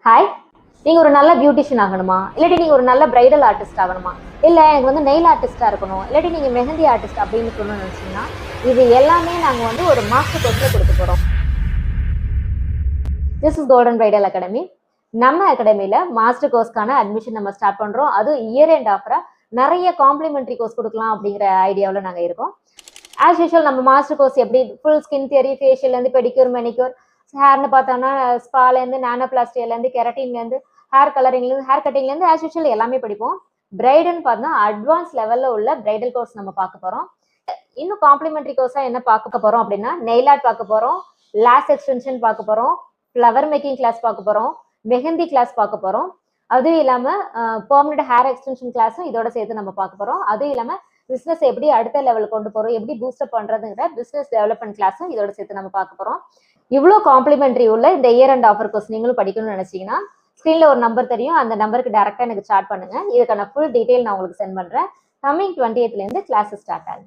Hi நீங்க ஒரு நல்ல பியூட்டிஷியன் ஆகணுமா? இல்லாட்டி நீங்க ஒரு நல்ல பிரைடல் ஆர்டிஸ்ட் ஆகணுமா? இல்லை எனக்கு வந்து நெயில் ஆர்டிஸ்ட்டாக இருக்கணும். இல்லாட்டி நீங்கள் மெஹந்தி ஆர்டிஸ்ட் அப்படின்னு சொல்லணும்னு நினைச்சீங்கன்னா இது எல்லாமே நாங்கள் வந்து ஒரு மாஸ்டர் கோர்ஸில் கொடுக்க போகிறோம் this is golden bridal academy நம்ம அகாடமியில் மாஸ்டர் கோர்ஸ்க்கான அட்மிஷன் நம்ம ஸ்டார்ட் பண்ணுறோம் அது இயர் எண்ட் ஆஃபரா நிறைய காம்ப்ளிமெண்ட்ரி கோர்ஸ் கொடுக்கலாம் அப்படிங்கிற ஐடியாவில் நாங்கள் இருக்கோம். ஆஸ் யூஷுவல் நம்ம மாஸ்டர் கோர்ஸ் எப்படி? ஃபுல் ஸ்கின் தியரி ஃபேஷியல்லேருந்து பெடிக்யூர் மெனிக்யூர் ஹேர்னு பார்த்தோம்னா ஸ்பாலேருந்து நானோபிளாஸ்டியிலேருந்து கெரட்டின்லேருந்து ஹேர் கலரிங்லேருந்து ஹேர் கட்டிங்லேருந்து ஆஸ் யூஷுவல் எல்லாமே படிப்போம். பிரைடுன்னு பார்த்தோம்னா அட்வான்ஸ் லெவலில் உள்ள பிரைடல் கோர்ஸ் நம்ம பார்க்க போகிறோம் இன்னும் காம்ப்ளிமெண்ட்ரி கோர்ஸாக என்ன பார்க்க போகிறோம் அப்படின்னா நெயில் ஆர்ட் பார்க்க போகிறோம் லாஸ் எக்ஸ்டென்ஷன் பார்க்க போகிறோம் ஃப்ளவர் மேக்கிங் கிளாஸ் பார்க்க போகிறோம் மெஹந்தி கிளாஸ் பார்க்க போகிறோம் அதுவும் இல்லாமல் பெர்மனெண்ட் ஹேர் எக்ஸ்டென்ஷன் கிளாஸும் இதோட சேர்த்து நம்ம பார்க்க போகிறோம் அதுவும் இல்லாமல் பிஸ்னஸ் எப்படி அடுத்த லெவல் கொண்டு போகிறோம் எப்படி பூஸ்டப் பண்ணுறதுங்கிற பிஸ்னஸ் டெவலப்மெண்ட் கிளாஸும் இதோட சேர்த்து நம்ம பார்க்க போகிறோம் இவ்வளோ காம்ப்ளிமெண்ட்ரி உள்ள இந்த இயர் அண்ட் ஆஃபர் கோர்ஸ் நீங்களும் படிக்கணும்னு நினச்சிங்கன்னா ஸ்க்ரீனில் ஒரு நம்பர் தெரியும். அந்த நம்பருக்கு டேரெக்டாக எனக்கு சாட் பண்ணுங்க. இதுக்கான ஃபுல் டீட்டெயில் நான் உங்களுக்கு சென்ட் பண்ணுறேன் கம்மிங் டுவெண்ட்டி எய்த்லேருந்து கிளாஸஸ் ஸ்டார்ட் ஆகுது.